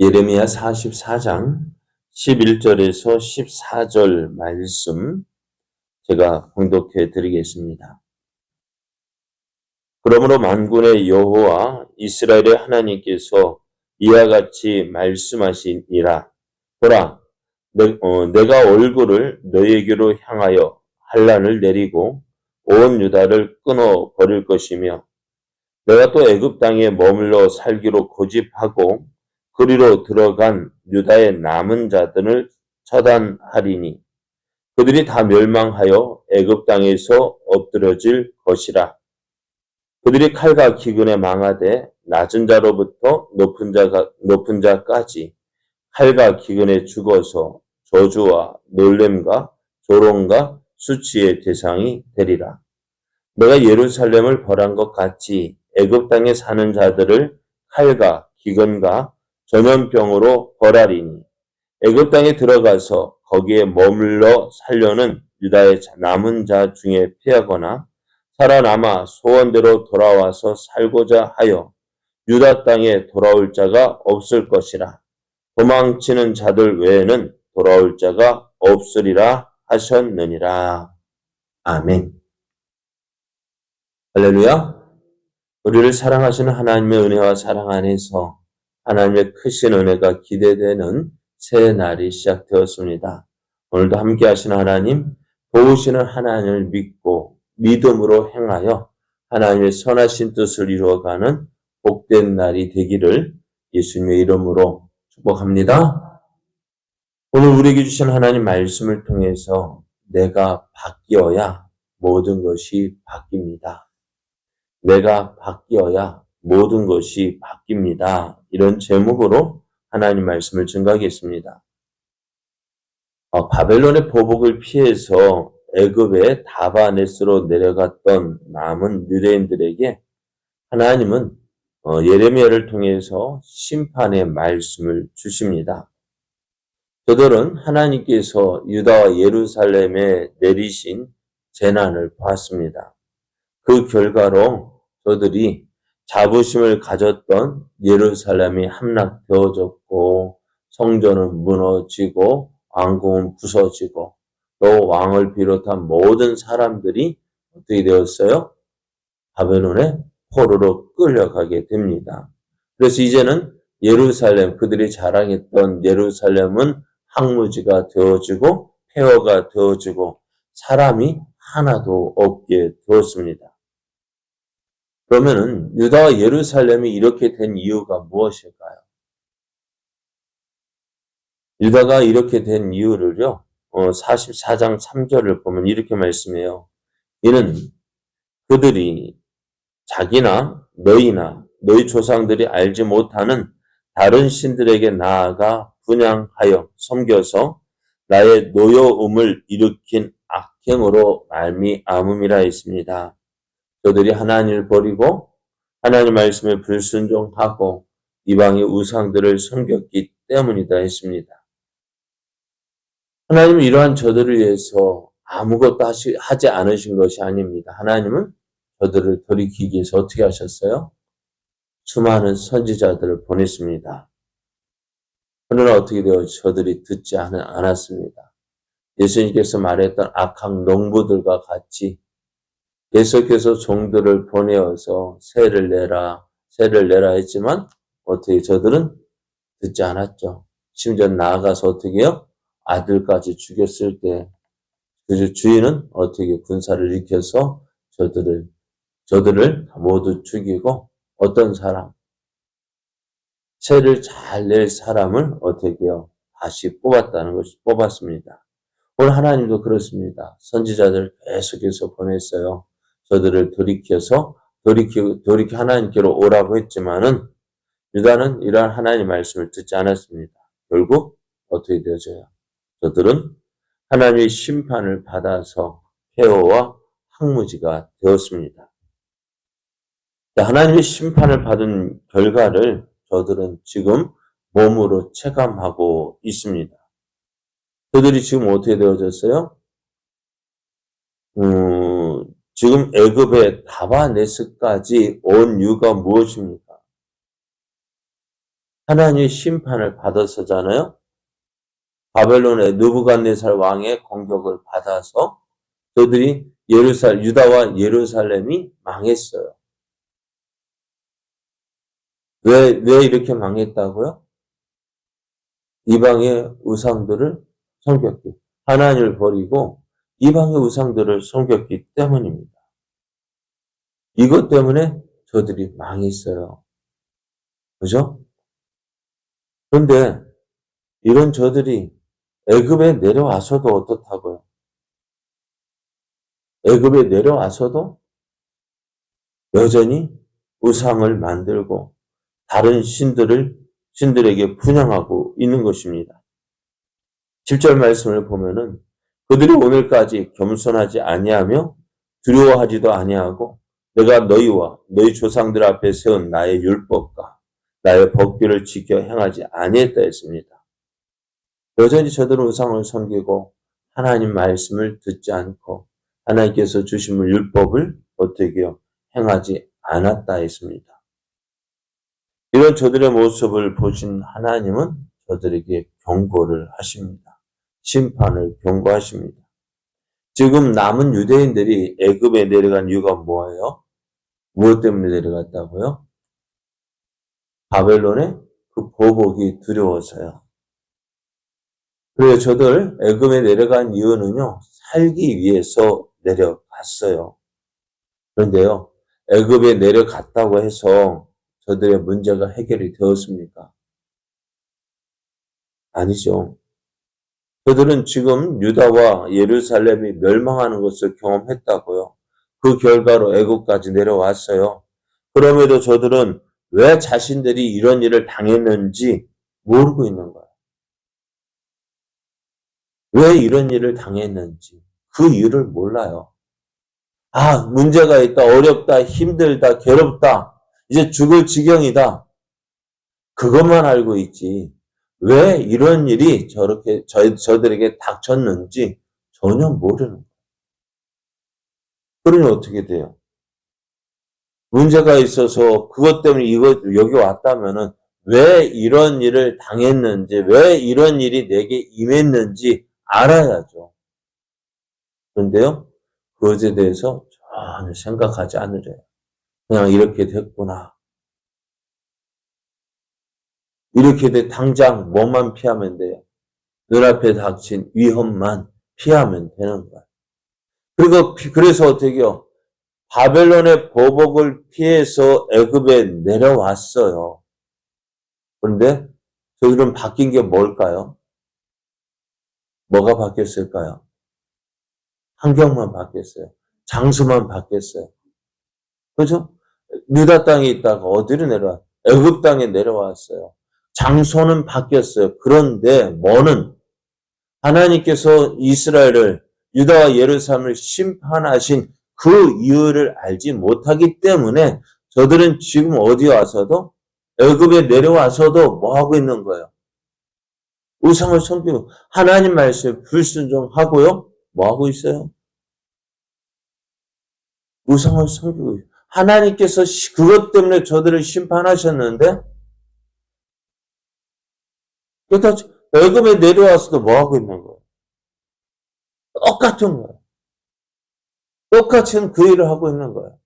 예레미야 44장 11절에서 14절 말씀 제가 봉독해 드리겠습니다. 그러므로 만군의 여호와 이스라엘의 하나님께서 이와 같이 말씀하시니라. 보라, 내, 어, 내가 얼굴을 너에게로 향하여 한란을 내리고 온 유다를 끊어 버릴 것이며 내가 또 애굽 땅에 머물러 살기로 고집하고 그리로 들어간 유다의 남은 자들을 처단하리니 그들이 다 멸망하여 애굽 땅에서 엎드려질 것이라. 그들이 칼과 기근에 망하되 낮은 자로부터 높은 자가 높은 자까지 칼과 기근에 죽어서 저주와 놀램과 조롱과 수치의 대상이 되리라. 내가 예루살렘을 벌한 것 같이 애굽 땅에 사는 자들을 칼과 기근과 전염병으로 벌하리니 애굽 땅에 들어가서 거기에 머물러 살려는 유다의 남은 자 중에 피하거나 살아남아 소원대로 돌아와서 살고자 하여 유다 땅에 돌아올 자가 없을 것이라. 도망치는 자들 외에는 돌아올 자가 없으리라 하셨느니라. 아멘. 할렐루야. 우리를 사랑하시는 하나님의 은혜와 사랑 안에서 하나님의 크신 은혜가 기대되는 새 날이 시작되었습니다. 오늘도 함께 하신 하나님, 도우시는 하나님을 믿고 믿음으로 행하여 하나님의 선하신 뜻을 이루어가는 복된 날이 되기를 예수님의 이름으로 축복합니다. 오늘 우리에게 주신 하나님 말씀을 통해서 내가 바뀌어야 모든 것이 바뀝니다. 내가 바뀌어야 모든 것이 바뀝니다. 이런 제목으로 하나님 말씀을 증가하겠습니다. 어, 바벨론의 보복을 피해서 애굽의 다바네스로 내려갔던 남은 유대인들에게 하나님은 어, 예레미야를 통해서 심판의 말씀을 주십니다. 저들은 하나님께서 유다와 예루살렘에 내리신 재난을 보았습니다. 그 결과로 저들이 자부심을 가졌던 예루살렘이 함락되어졌고 성전은 무너지고 왕궁은 부서지고 또 왕을 비롯한 모든 사람들이 어떻게 되었어요? 바벨론의 포로로 끌려가게 됩니다. 그래서 이제는 예루살렘 그들이 자랑했던 예루살렘은 항무지가 되어지고 폐허가 되어지고 사람이 하나도 없게 되었습니다. 그러면은 유다와 예루살렘이 이렇게 된 이유가 무엇일까요? 유다가 이렇게 된 이유를요. 어, 44장 3절을 보면 이렇게 말씀해요. 이는 그들이 자기나 너희나 너희 조상들이 알지 못하는 다른 신들에게 나아가 분양하여 섬겨서 나의 노여움을 일으킨 악행으로 말미암음이라 했습니다. 저들이 하나님을 버리고 하나님 말씀에 불순종하고 이방의 우상들을 섬겼기 때문이다 했습니다. 하나님은 이러한 저들을 위해서 아무것도 하지 않으신 것이 아닙니다. 하나님은 저들을 돌이키기 위해서 어떻게 하셨어요? 수많은 선지자들을 보냈습니다. 그러나 어떻게 되어 저들이 듣지 않았습니다. 예수님께서 말했던 악한 농부들과 같이 계속해서 종들을 보내어서 새를 내라, 새를 내라 했지만 어떻게 저들은 듣지 않았죠. 심지어 나아가서 어떻게 해요? 아들까지 죽였을 때, 그 주인은 어떻게 군사를 일으켜서 저들을, 저들을 모두 죽이고 어떤 사람, 새를 잘 낼 사람을 어떻게 해요? 다시 뽑았다는 것이 뽑았습니다. 오늘 하나님도 그렇습니다. 선지자들 계속해서 보냈어요. 저들을 돌이켜서 돌이켜, 돌이켜 하나님께로 오라고 했지만은 유다는 이러한 하나님 말씀을 듣지 않았습니다. 결국 어떻게 되어져요? 저들은 하나님의 심판을 받아서 폐허와 항무지가 되었습니다. 하나님의 심판을 받은 결과를 저들은 지금 몸으로 체감하고 있습니다. 그들이 지금 어떻게 되어졌어요? 음, 지금 애굽의 다바네스까지 온 이유가 무엇입니까? 하나님의 심판을 받았었잖아요. 바벨론의 느부갓네살 왕의 공격을 받아서 저들이 예루살 유다와 예루살렘이 망했어요. 왜, 왜 이렇게 망했다고요? 이방의 우상들을 섬겼기, 하나님을 버리고 이방의 우상들을 섬겼기 때문입니다. 이것 때문에 저들이 망했어요. 그죠? 그런데 이런 저들이 애굽에 내려와서도 어떻다고요? 애굽에 내려와서도 여전히 우상을 만들고 다른 신들을 신들에게 분양하고 있는 것입니다. 10절 말씀을 보면은 그들이 오늘까지 겸손하지 아니하며 두려워하지도 아니하고 내가 너희와 너희 조상들 앞에 세운 나의 율법과 나의 법규를 지켜 행하지 아니했다 했습니다. 여전히 저들은 우상을 섬기고 하나님 말씀을 듣지 않고 하나님께서 주신 율법을 어떻게요? 행하지 않았다 했습니다. 이런 저들의 모습을 보신 하나님은 저들에게 경고를 하십니다. 심판을 경고하십니다. 지금 남은 유대인들이 애굽에 내려간 이유가 뭐예요? 무엇 때문에 내려갔다고요? 바벨론의 그 보복이 두려워서요. 그래서 저들 애굽에 내려간 이유는요. 살기 위해서 내려갔어요. 그런데요. 애굽에 내려갔다고 해서 저들의 문제가 해결이 되었습니까? 아니죠. 그들은 지금 유다와 예루살렘이 멸망하는 것을 경험했다고요. 그 결과로 애국까지 내려왔어요. 그럼에도 저들은 왜 자신들이 이런 일을 당했는지 모르고 있는 거예요. 왜 이런 일을 당했는지 그 이유를 몰라요. 아, 문제가 있다, 어렵다, 힘들다, 괴롭다, 이제 죽을 지경이다. 그것만 알고 있지. 왜 이런 일이 저렇게 저, 저들에게 닥쳤는지 전혀 모르는 거예요. 그러니 어떻게 돼요? 문제가 있어서 그것 때문에 이거 여기 왔다면은 왜 이런 일을 당했는지, 왜 이런 일이 내게 임했는지 알아야죠. 그런데요, 그것에 대해서 전혀 생각하지 않으래요. 그냥 이렇게 됐구나. 이렇게 돼 당장 뭐만 피하면 돼요. 눈앞에 닥친 위험만 피하면 되는 거야. 그리고 그래서 어떻게 요? 바벨론의 보복을 피해서 애굽에 내려왔어요. 그런데 저들은 바뀐 게 뭘까요? 뭐가 바뀌었을까요? 환경만 바뀌었어요. 장소만 바뀌었어요. 그죠? 유다 땅에 있다가 어디로 내려와? 애굽 땅에 내려왔어요. 장소는 바뀌었어요. 그런데 뭐는 하나님께서 이스라엘을 유다와 예루살렘을 심판하신 그 이유를 알지 못하기 때문에 저들은 지금 어디 와서도 애굽에 내려와서도 뭐 하고 있는 거예요? 우상을 섬기고 하나님 말씀에 불순종하고요. 뭐 하고 있어요? 우상을 섬기고 하나님께서 그것 때문에 저들을 심판하셨는데 그렇다 애굽에 내려와서도 뭐 하고 있는 거예요? 똑같은 거예요. 똑같은 그 일을 하고 있는 거예요.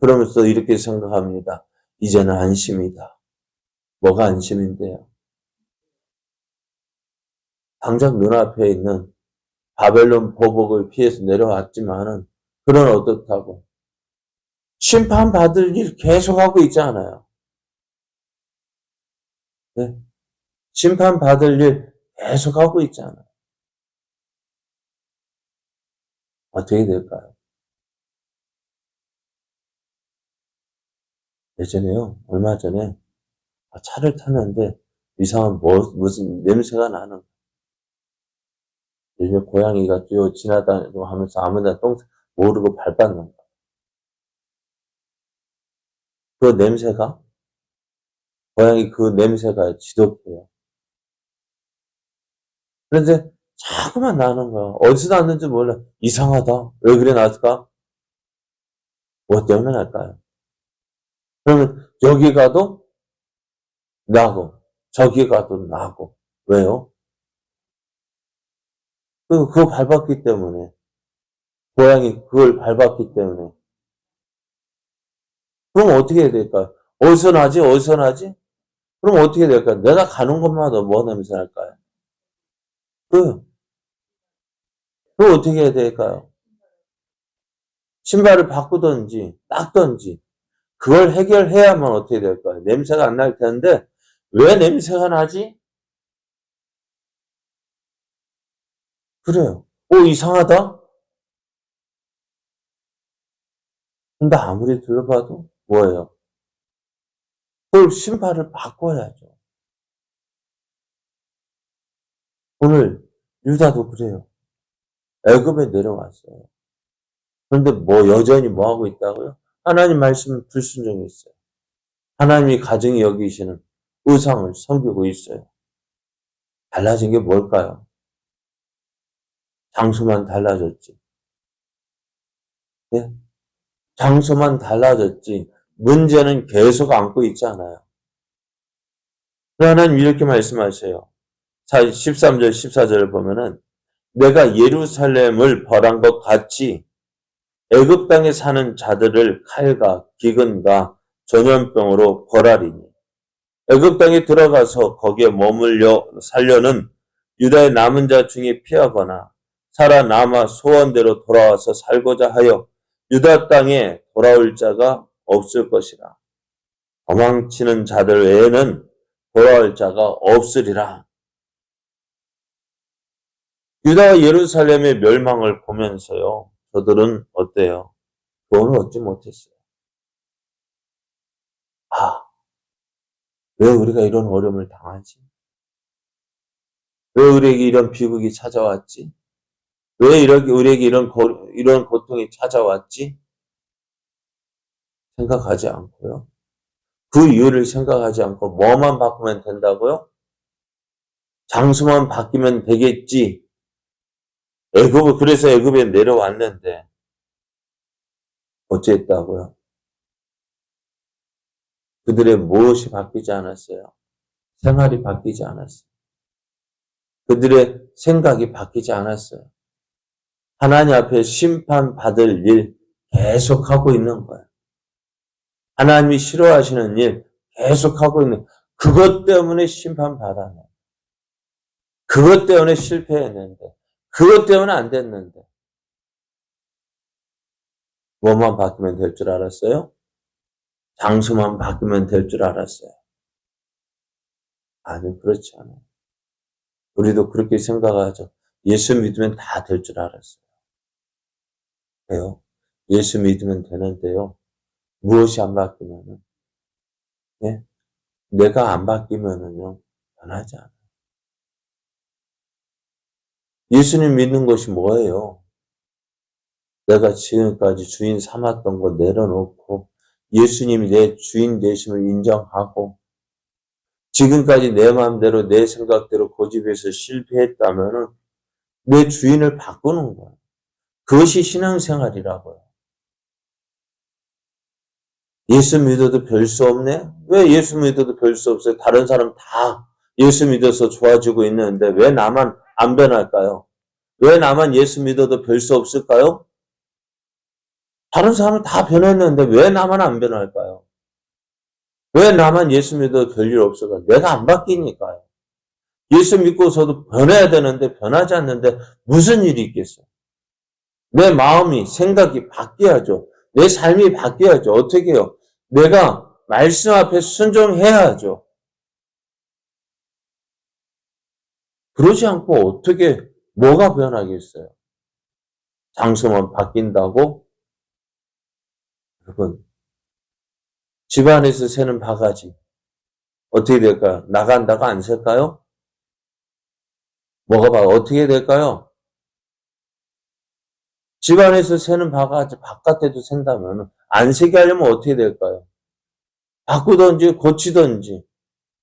그러면서 이렇게 생각합니다. 이제는 안심이다. 뭐가 안심인데요? 당장 눈앞에 있는 바벨론 보복을 피해서 내려왔지만은 그런 어떻다고 심판받을 일 계속하고 있잖아요. 네? 심판받을 일 계속 하고 있잖아요. 어떻게 될까요? 예전에요, 얼마 전에 차를 탔는데 이상한 뭐, 무슨 냄새가 나는 요즘에 고양이가 뛰어 지나다니고 하면서 아무나 똥 모르고 밟았는 거야. 그 냄새가 고양이 그 냄새가 지독해요. 그런데 자꾸만 나는 거야. 어디서 났는지 몰라. 이상하다. 왜 그래 났을까? 뭐 때문에 날까요? 그러면 여기 가도 나고 저기 가도 나고 왜요? 그 그거 밟았기 때문에 고양이 그걸 밟았기 때문에 그럼 어떻게 해야 될까요? 어디서 나지? 어디서 나지? 그럼 어떻게 될까요? 내가 가는 곳마다 뭐 냄새 날까요? 그, 그 어떻게 해야 될까요? 신발을 바꾸든지 닦든지 그걸 해결해야만 어떻게 될까요? 냄새가 안 날 텐데 왜 냄새가 나지? 그래요. 오 이상하다. 근데 아무리 들어봐도 뭐예요? 그걸 신발을 바꿔야죠. 오늘 유다도 그래요. 애굽에 내려왔어요. 그런데 뭐 여전히 뭐 하고 있다고요? 하나님 말씀 불순종했어요. 하나님이 가정이 여기시는 의상을 섬기고 있어요. 달라진 게 뭘까요? 장소만 달라졌지. 네? 장소만 달라졌지. 문제는 계속 안고 있잖아요. 하나님 이렇게 말씀하세요. 13절, 14절을 보면은 내가 예루살렘을 벌한 것 같이 애굽 땅에 사는 자들을 칼과 기근과 전염병으로 벌하리니 애굽 땅에 들어가서 거기에 머물려 살려는 유다의 남은 자 중에 피하거나 살아남아 소원대로 돌아와서 살고자 하여 유다 땅에 돌아올 자가 없을 것이라. 도망치는 자들 외에는 돌아올 자가 없으리라. 유다와 예루살렘의 멸망을 보면서요. 저들은 어때요? 구원을 얻지 못했어요. 아, 왜 우리가 이런 어려움을 당하지? 왜 우리에게 이런 비극이 찾아왔지? 왜 이렇게 우리에게 이런 고, 이런 고통이 찾아왔지? 생각하지 않고요. 그 이유를 생각하지 않고 뭐만 바꾸면 된다고요? 장소만 바뀌면 되겠지. 애굽 그래서 애굽에 내려왔는데 어쨌다고요? 그들의 무엇이 바뀌지 않았어요? 생활이 바뀌지 않았어요. 그들의 생각이 바뀌지 않았어요. 하나님 앞에 심판받을 일 계속하고 있는 거예요. 하나님이 싫어하시는 일 계속하고 있는 그것 때문에 심판받아요. 그것 때문에 실패했는데 그것 때문에 안 됐는데 뭐만 바뀌면 될 줄 알았어요? 장소만 바뀌면 될 줄 알았어요. 아니 그렇지 않아요. 우리도 그렇게 생각하죠. 예수 믿으면 다 될 줄 알았어요. 왜요? 예수 믿으면 되는데요. 무엇이 안 바뀌면은, 예? 내가 안 바뀌면은요, 변하지 않아요. 예수님 믿는 것이 뭐예요? 내가 지금까지 주인 삼았던 거 내려놓고, 예수님이 내 주인 되심을 인정하고, 지금까지 내 마음대로 내 생각대로 고집해서 실패했다면은 내 주인을 바꾸는 거예요. 그것이 신앙생활이라고요. 예수 믿어도 별 수 없네? 왜 예수 믿어도 별 수 없어요? 다른 사람 다 예수 믿어서 좋아지고 있는데 왜 나만 안 변할까요? 왜 나만 예수 믿어도 별 수 없을까요? 다른 사람은 다 변했는데 왜 나만 안 변할까요? 왜 나만 예수 믿어도 별일 없을까요? 내가 안 바뀌니까요. 예수 믿고서도 변해야 되는데 변하지 않는데 무슨 일이 있겠어요? 내 마음이, 생각이 바뀌어야죠. 내 삶이 바뀌어야죠. 어떻게 해요? 내가 말씀 앞에 순종해야죠. 그러지 않고 어떻게, 뭐가 변하겠어요? 장소만 바뀐다고? 여러분, 집안에서 새는 바가지. 어떻게 될까요? 나간다가 안 셀까요? 뭐가 봐, 어떻게 될까요? 집안에서 새는 바가지 바깥에도 샌다면 안 새게 하려면 어떻게 될까요? 바꾸든지 고치든지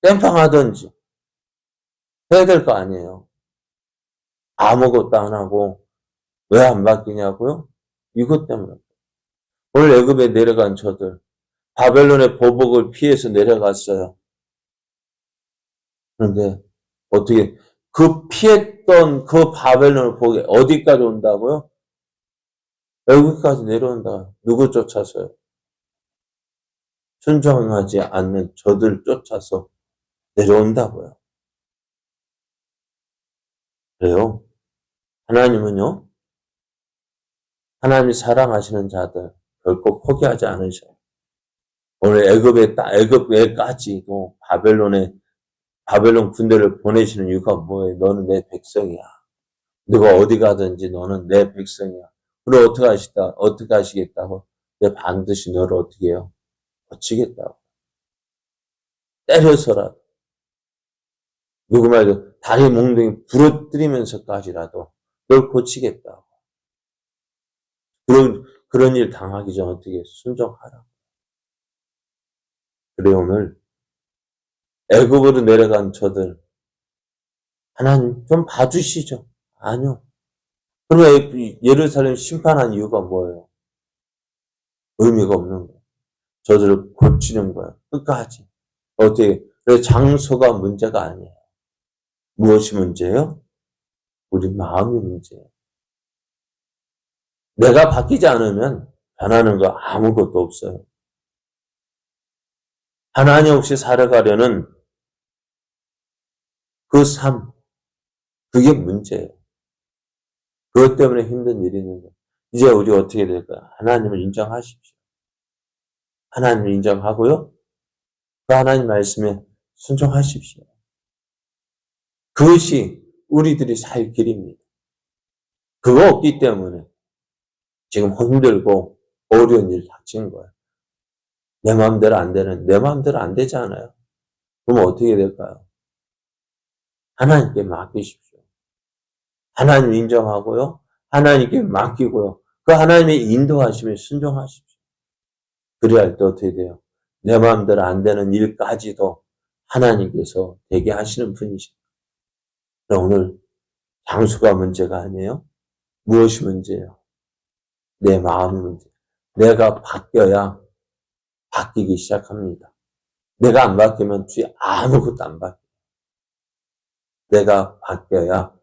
땜빵하든지 해야 될 거 아니에요. 아무것도 안 하고 왜 안 바뀌냐고요? 이것 때문에. 오늘 애굽에 내려간 저들 바벨론의 보복을 피해서 내려갔어요. 그런데 어떻게 그 피했던 그 바벨론을 보게 어디까지 온다고요? 여기까지 내려온다. 누구 쫓아서요? 순종하지 않는 저들 쫓아서 내려온다고요. 그래요. 하나님은요, 하나님이 사랑하시는 자들 결코 포기하지 않으셔요. 오늘 애굽에 따- 애굽에까지도 바벨론에 바벨론 군대를 보내시는 이유가 뭐예요? 너는 내 백성이야. 너가 어디 가든지 너는 내 백성이야. 그럼 어떻게 하시다? 어떻게 하시겠다고? 내 반드시 너를 어떻게 해요? 고치겠다고. 때려서라도. 누구 말도 다리 몽둥이 부러뜨리면서 까지라도 널 고치겠다고. 그런, 그런 일 당하기 전 어떻게 순종하라. 그래, 오늘 애굽으로 내려간 저들 하나님 좀 봐주시죠. 아니요. 그러면 예루살렘 심판한 이유가 뭐예요? 의미가 없는 거예요. 저들을 고치는 거예요. 끝까지. 어떻게 그래 장소가 문제가 아니에요. 무엇이 문제예요? 우리 마음이 문제예요. 내가 바뀌지 않으면 변하는 거 아무것도 없어요. 하나님 없이 살아가려는 그 삶, 그게 문제예요. 그것 때문에 힘든 일이 있는 거예요. 이제 우리 어떻게 될까요? 하나님을 인정하십시오. 하나님을 인정하고요. 그 하나님 말씀에 순종하십시오. 그것이 우리들이 살 길입니다. 그거 없기 때문에 지금 힘들고 어려운 일 닥친 거예요. 내 마음대로 안 되는, 내 마음대로 안 되잖아요. 그럼 어떻게 될까요? 하나님께 맡기십시오. 하나님 인정하고요. 하나님께 맡기고요. 그 하나님의 인도하심에 순종하십시오. 그래야 할때 어떻게 돼요? 내 마음대로 안 되는 일까지도 하나님께서 되게 하시는 분이십니다. 오늘 장수가 문제가 아니에요. 무엇이 문제예요? 내 마음이 문제. 내가 바뀌어야 바뀌기 시작합니다. 내가 안 바뀌면 주의 아무것도 안 바뀌어요. 내가 바뀌어야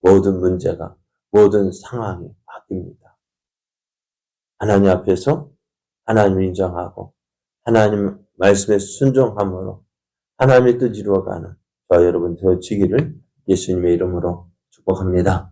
모든 문제가, 모든 상황이 바뀝니다. 하나님 앞에서 하나님 인정하고 하나님 말씀에 순종함으로 하나님의 뜻 이루어가는 저 여러분 되어지기를 예수님의 이름으로 축복합니다.